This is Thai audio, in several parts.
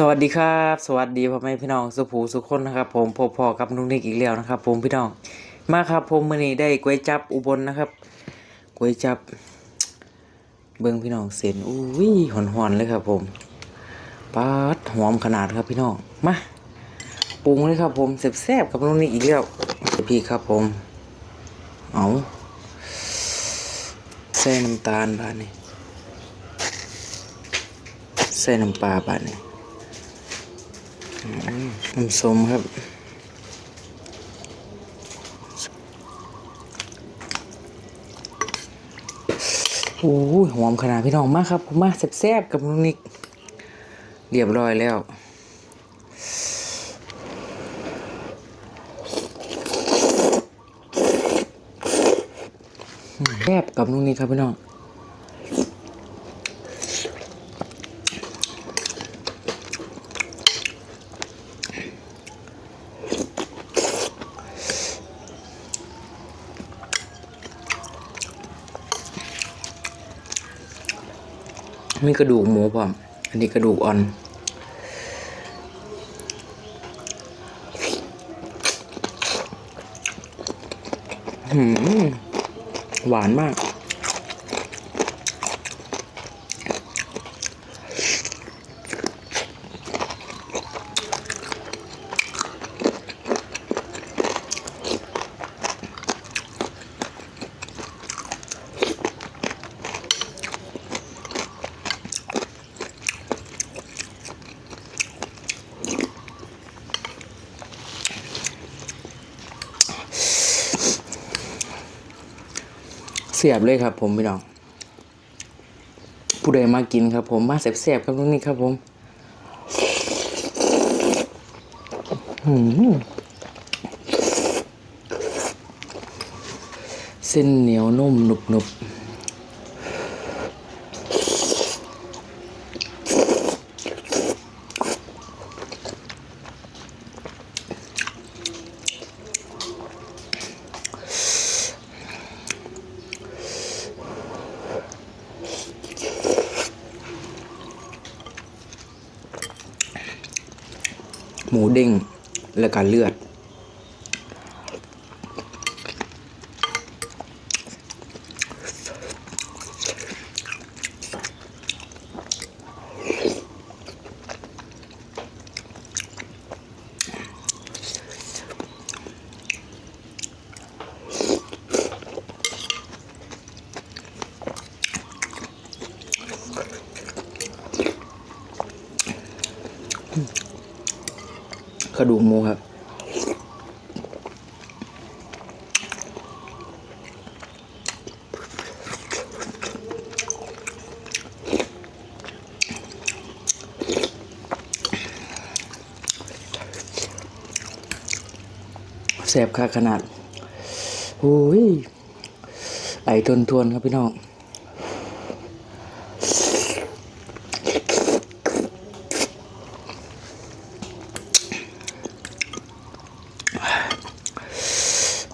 สวัสดีครับ สวัสดีพ่อแม่พี่น้องสุภูสุคนนะครับผมพบพอกับนุกนิกอีกแล้วนะครับผมพี่น้องมาครับผมมื้อนี้ได้ก๋วยจับอุบลนะครับก๋วยจับ เบิ่งพี่น้องเส้นอุ้ยหอนๆเลยครับผมปาดหอมขนาดครับพี่น้องมาปรุงเลยครับผมแซ่บๆกับนุกนิกอีกแล้วพี่ครับผมเอาใส่น้ำตาลบาดนี้ใส่น้ำปลาบาดนี้ น้ำส้มครับโอ้ยหอมขนาดพี่น้องมากครับผมมาแซ่บๆกับลุนิกเรียบร้อยแล้วแซ่บกับลุนิกครับพี่น้อง มีกระดูกหมูพร้อมอันนี้กระดูกอ่อนหืมหวานมาก เสียบเลยครับ ผมพี่น้อง ผู้ใดมากินครับ ผมมาเสียบๆครับตรงนี้ครับ ผมหืมเส้นเหนียวนุ่มหนุบหนุบ หมูเด้งและการเลือด กระดูกหมูครับ แสบค่าขนาดโอ้ยไอทนทวนๆครับพี่น้อง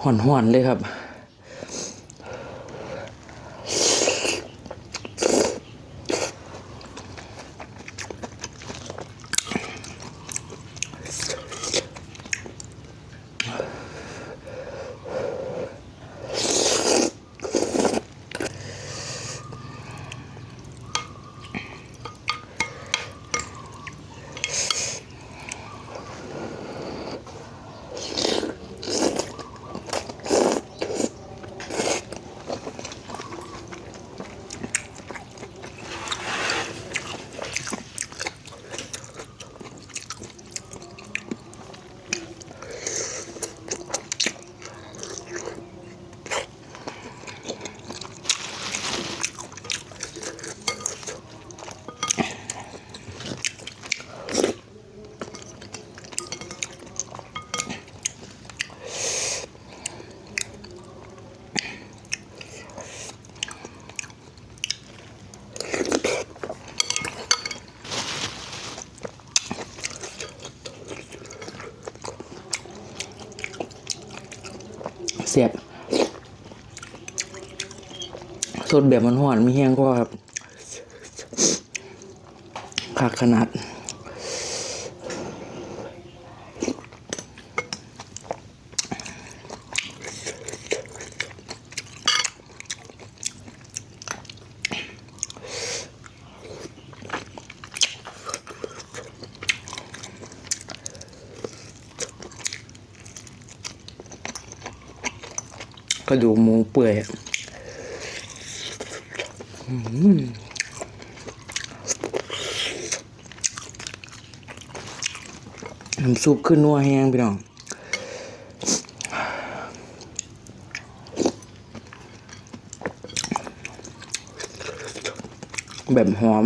ห่อนๆเลยครับ เสียบสดแบบมันหวานไม่แห้งก็ครับคักขนาด กระดูกหมูเปื่อยอืมน้ำซุปขึ้นนัวแห้งพี่น้องแบบหอม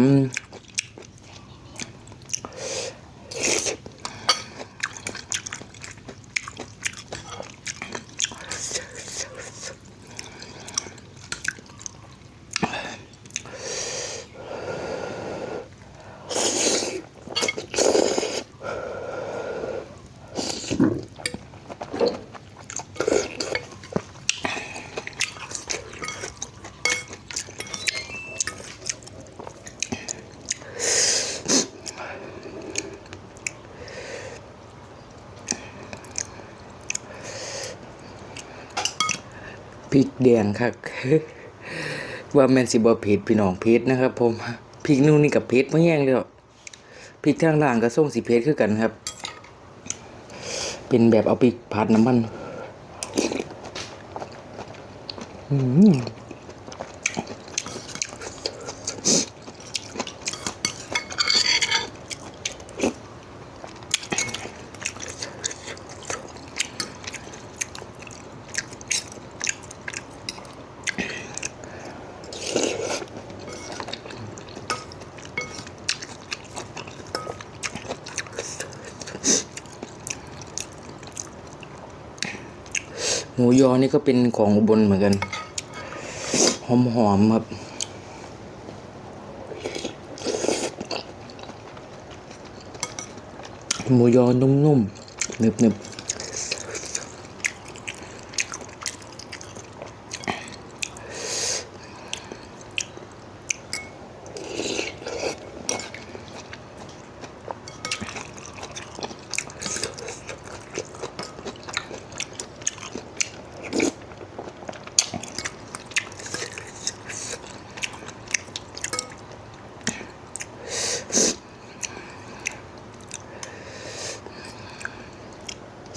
ริกแดงครับว่าแมนสิบอเผ็ดพี่น้องเผ็ดนะครับ ผมพริกนู่นนี่กับเผ็ดไม่แย่งเลยหรอพริกทางล่างกับส้มสีเผ็ดคือกันครับ เป็นแบบเอาไปผัดน้ำมันอืม หมูยอนี่ก็เป็นของอุบลเหมือนกัน หอมๆครับ หมูยอนุ่มๆหนึบๆ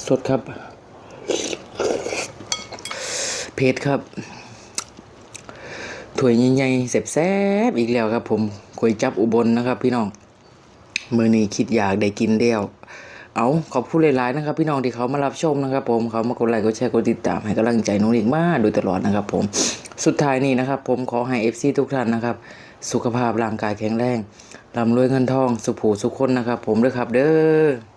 สดครับเผ็ดครับถ้วยใหญ่ๆแซ่บๆอีกแล้วครับ ผมก๋วยจับอุบลนะครับ พี่น้องมือนี้คิดอยากได้กินเดียวเอาขอบคุณหลายๆนะครับ พี่น้องที่เขามารับชมนะครับผมเขามากดไลค์กดแชร์กดติดตามให้กำลังใจน้องอีกมากโดยตลอดนะครับ ผมสุดท้ายนี้นะครับ ผมขอให้ FC ทุกท่านนะครับ สุขภาพร่างกายแข็งแรงร่ำรวยเงินทอง สุขผูสุขคนนะครับ ผมด้วยครับเด้อ